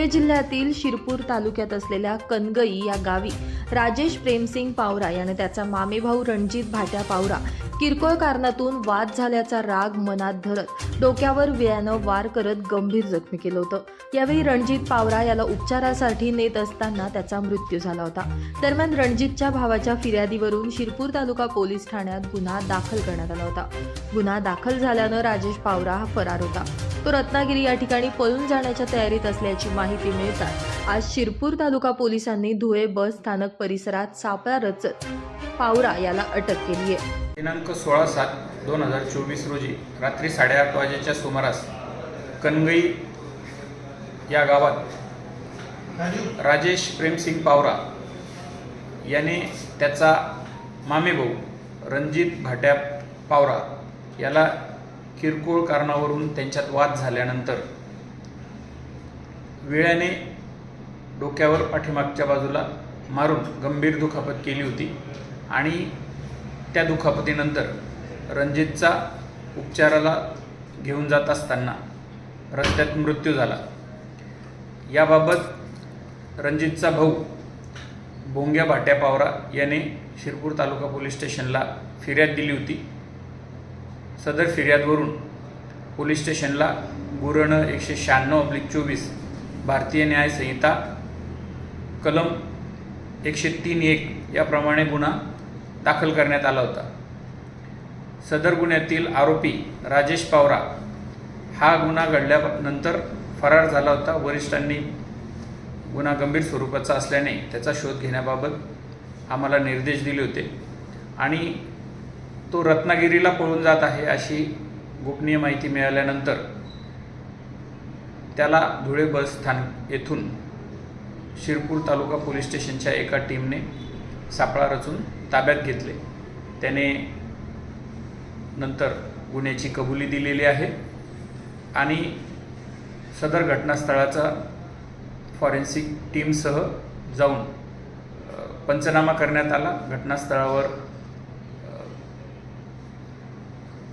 धुळे जिल्ह्यातील शिरपूर तालुक्यात असलेल्या कनगई या गावी राजेश प्रेमसिंग पावरा याने त्याचा मामेभाऊ रणजित भाट्या पावरा किरकोळ कारणातून वाद झाल्याचा राग मनात धरत डोक्यावर विळ्यानं वार करत गंभीर जखमी केलं होतं. यावेळी रणजित पावरा याला उपचारासाठी नेत असताना त्याचा मृत्यू झाला होता. दरम्यान रणजितच्या भावाच्या फिर्यादीवरून शिरपूर तालुका पोलीस ठाण्यात गुन्हा दाखल करण्यात आला होता. गुन्हा दाखल झाल्यानं राजेश पावरा हा फरार होता. तो रत्नागिरी या ठिकाणी पळून जाण्याच्या तयारीत असल्याची माहिती मिळताच आज शिरपूर तालुका पोलिसांनी धुळे बस स्थानक परिसरात सापळा रचत पावरा याला अटक केली आहे दिनांक सोळा सात दोन हजार चोवीस रोजी रात्री साडेआठ वाजेच्या सुमारास कनगई या गावात राजेश प्रेमसिंग पावरा याने त्याचा मामेभाऊ रणजित भाट्या पावरा याला किरकोळ कारणावरून त्यांच्यात वाद झाल्यानंतर विळ्याने डोक्यावर पाठीमागच्या बाजूला मारून गंभीर दुखापत केली होती आणि त्या दुखापतीनंतर रणजितचा उपचाराला घेऊन जात असताना रस्त्यात मृत्यू झाला. याबाबत रणजितचा भाऊ भोंग्या भाट्या पावरा याने शिरपूर तालुका पोलीस स्टेशनला फिर्याद दिली होती. सदर फिर्यादवरून पोलीस स्टेशनला गुरण एकशे शहाण्णव अब्लिक चोवीस भारतीय न्याय संहिता कलम एकशे तीन एक याप्रमाणे गुन्हा दाखल करण्यात आला होता. सदर गुन्ह्यातील आरोपी राजेश पावरा हा गुन्हा घडल्यानंतर फरार झाला होता. वरिष्ठांनी गुन्हा गंभीर स्वरूपाचा असल्याने त्याचा शोध घेण्याबाबत आम्हाला निर्देश दिले होते आणि तो रत्नागिरीला पळून जात आहे अशी गोपनीय माहिती मिळाल्यानंतर त्याला धुळे बस स्थानक येथून शिरपूर तालुका पोलीस स्टेशनच्या एका टीमने सापळा रचून ताब्यात घेतले. त्याने नंतर गुन्ह्याची कबुली दिलेली आहे आणि सदर घटनास्थळाचा फॉरेन्सिक टीमसह जाऊन पंचनामा करण्यात आला. घटनास्थळावर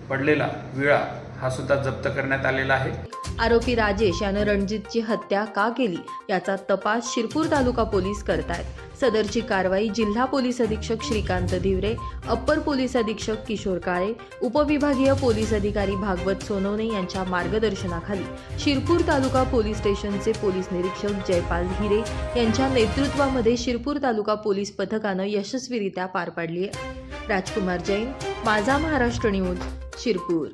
पडलेला विळा हा सुद्धा जप्त करण्यात आलेला आहे. आरोपी राजेश यानं रणजितची हत्या का केली याचा तपास शिरपूर तालुका पोलीस करतायत. सदरची कारवाई जिल्हा पोलीस अधीक्षक श्रीकांत धिवरे अप्पर पोलीस अधीक्षक किशोर काळे उपविभागीय पोलीस अधिकारी भागवत सोनवणे यांच्या मार्गदर्शनाखाली शिरपूर तालुका पोलीस स्टेशनचे पोलीस निरीक्षक जयपाल हिरे यांच्या नेतृत्वामध्ये शिरपूर तालुका पोलीस पथकानं यशस्वीरित्या पार पाडली आहे. राजकुमार जैन माझा महाराष्ट्र न्यूज शिरपूर.